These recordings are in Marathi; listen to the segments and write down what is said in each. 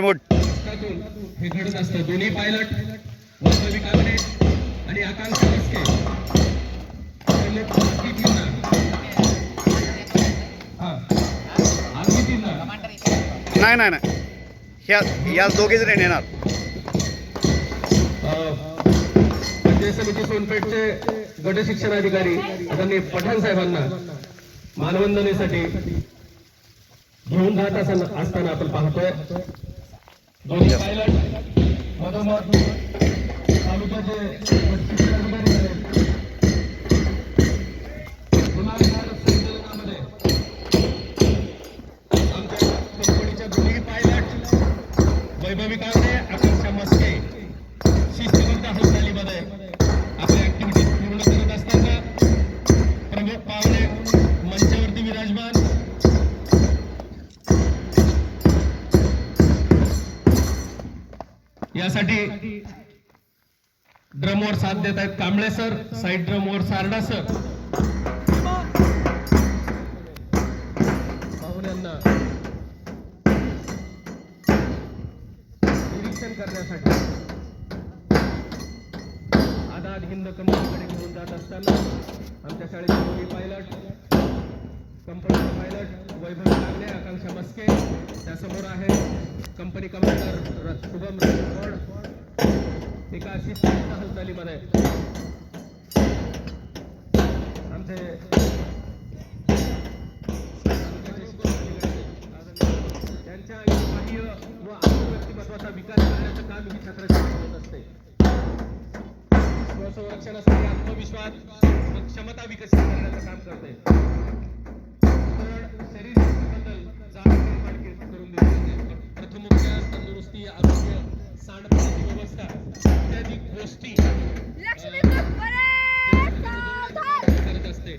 मोठ रस्त्यातून हे घडत असतं. दोन्ही पायलट वास्तविक आणि आकांक्षा नाही नाही नाही. ह्या या दोघे जण येणार. पंचायत समिती सोनपेठचे गट शिक्षणाधिकारी आदरणीय पठाण साहेबांना मानवंदनेसाठी घेऊन जात असताना आपण पाहतोय. दोन्ही पायलट मधोमध तालुक्याचे गट शिक्षणाधिकारी आहेत. गुन्हागार संकलनामध्ये आमच्या कंपनीच्या दोन्ही पायलट वैभवी कागणे आकांक्षा मस्के शिस्तबद्ध हालचालीमध्ये. त्यासाठी ड्रमवर साथ देत आहेत कांबळे सर साईड ड्रमवर सारडा सर पाहुण्यांना निरीक्षण करण्यासाठी आधार हिंद कंपनीकडे घेऊन जात असताना आमच्या शाळेचे पायलट कंपनीचे पायलट वैभव लागले आकांक्षा मस्के त्यासमोर आहे कंपनी कमांडर शुभम राठोड. एका अशी हालचालीमध्ये. आमचे त्यांच्या बाह्य व व्यक्तिमत्वाचा विकास करण्याचं काम ही छत्रछाया करत असते स्वसंरक्षणासाठी आत्मविश्वास क्षमता विकसित करण्याचं काम करते. करून प्रथमोपचार तंदुरुस्ती आरोग्य सांडपाण्याची व्यवस्था इत्यादी गोष्टी करत असते.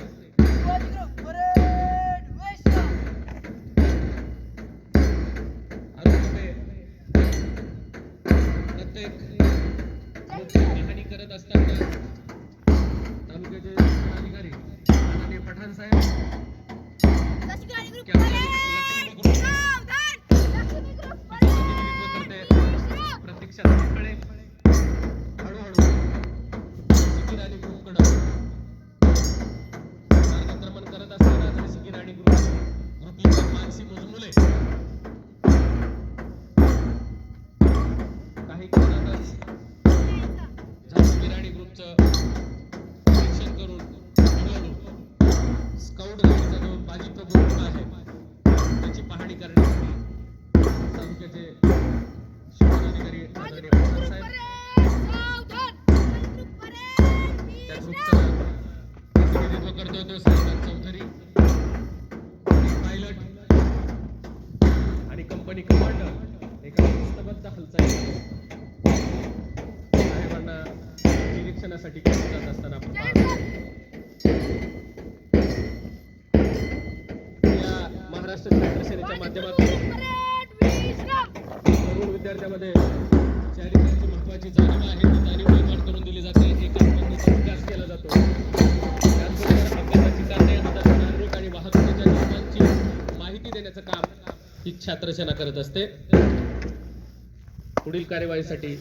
निरीक्षणासाठी जात असताना आपण पाहतो. या महाराष्ट्र छात्र सेनेच्या माध्यमातून तरुण विद्यार्थ्यामध्ये चारित्र्याची महत्वाची जाणीव आहे. ती जाणीव निर्माण करून दिली जाते. विकास केला जातो. त्याचबरोबर अपघाताची कारणे नागरिक आणि वाहतुकीच्या नियमांची माहिती देण्याचं काम ही छात्रसेना करत असते. पुढील कार्यवाहीसाठी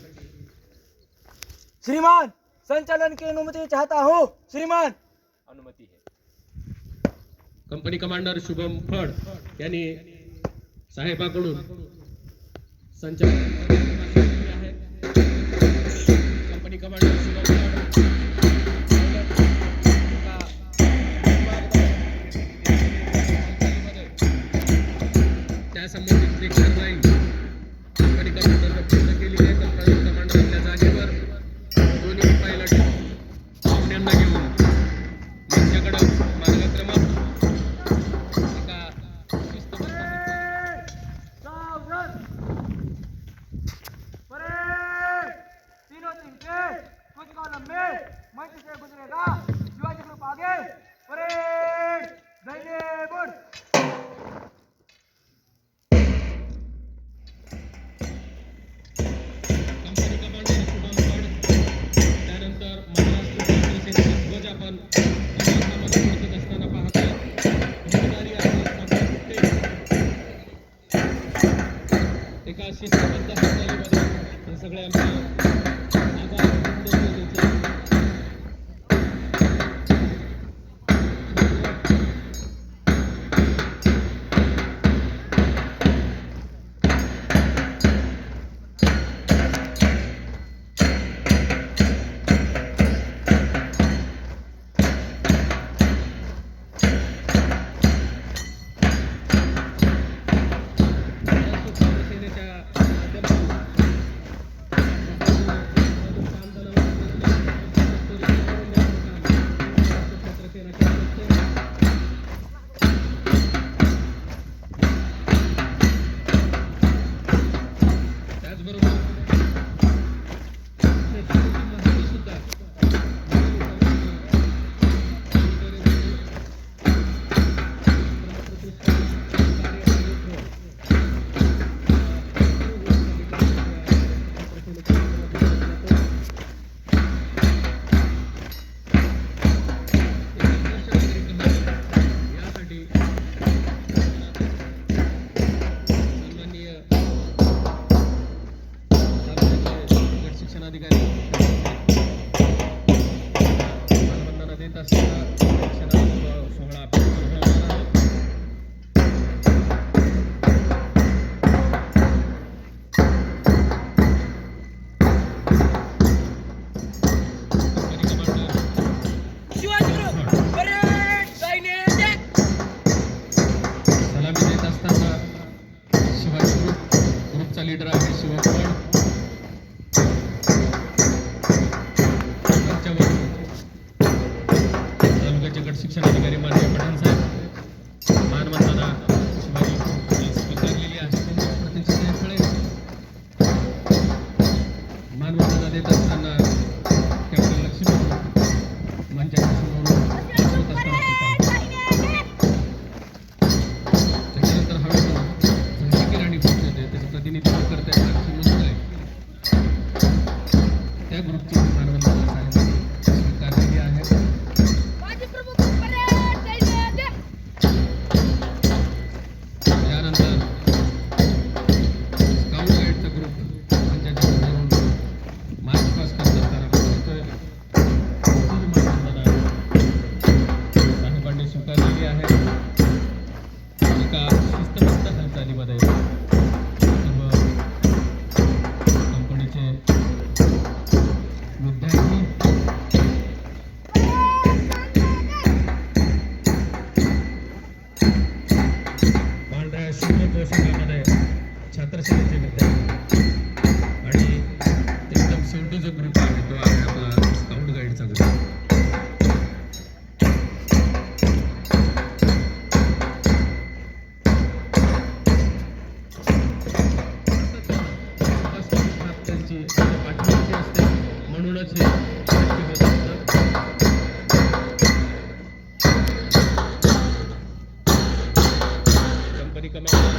श्रीमान! संचालन की अनुमति चाहता हूँ श्रीमान अनुमती आहे कंपनी कमांडर शुभम फड यांनी साहेबाकडून संचालक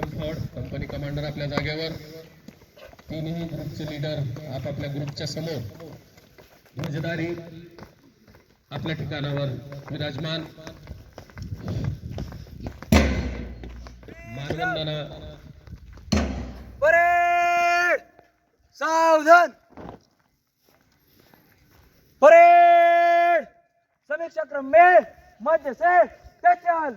कोरफड कंपनी कमांडर आपल्या जागेवर. तीनही ग्रुपचे लीडर आपापल्या ग्रुपच्या समोर. ध्वजदारी आपल्या ठिकाणावर विराजमान. मानवंदना. परेड! सावधान! परेड! समीक्षक रमेश मध्य से चल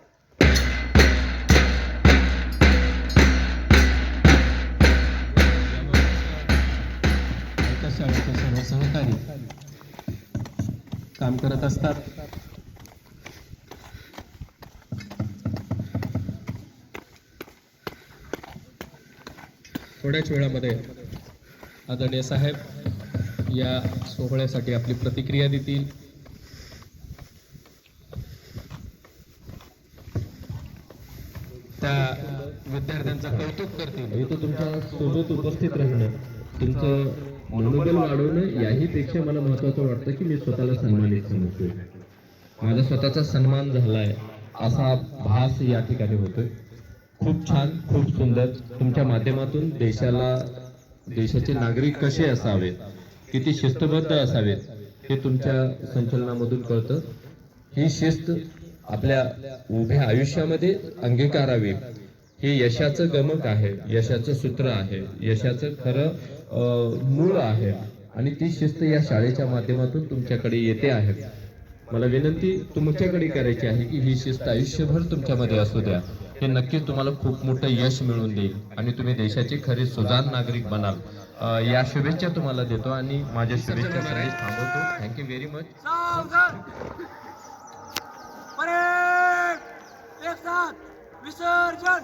आमच्या शाळेचे सर्व सहकारी काम करत असतात. थोड्याच वेळामध्ये आदरणीय साहेब या सोहळ्यासाठी आपली प्रतिक्रिया देतील. त्या विद्यार्थ्यांचं कौतुक करतील. इथं तुमच्यासोबत उपस्थित राहणं तुमचं मनोबल वाढवणं याही पेक्षा मला महत्वाचं वाटतं की मी स्वतःला सन्मानित समजतोय. माझा स्वतःचा सन्मान झालाय असा भास या ठिकाणी होतोय. खूप छान खूप सुंदर. तुमच्या माध्यमातून देशाला देशाचे नागरिक कसे असावेत किती शिस्तबद्ध असावेत हे तुमच्या संचलनामधून कळतं. ही शिस्त आपल्या उभ्या आयुष्यामध्ये अंगीकारावी. हे यशाचं गमक आहे यशाचं सूत्र आहे यशाचं खरं मूळ आहे. आणि ती शिस्त या शाळेच्या माध्यमातून तुमच्याकडे येते आहे. मला विनंती तुमच्याकडे करायची आहे की ही शिस्त आयुष्यभर तुमच्यामध्ये असू द्या. हे नक्कीच तुम्हाला खूप मोठं यश मिळवून देईल. आणि तुम्ही देशाचे खरे सुजान नागरिक बनाल. या शुभेच्छा तुम्हाला देतो आणि माझ्या शुभेच्छा संदेश थांबवतो. थँक्यू व्हेरी मच विसर्जन!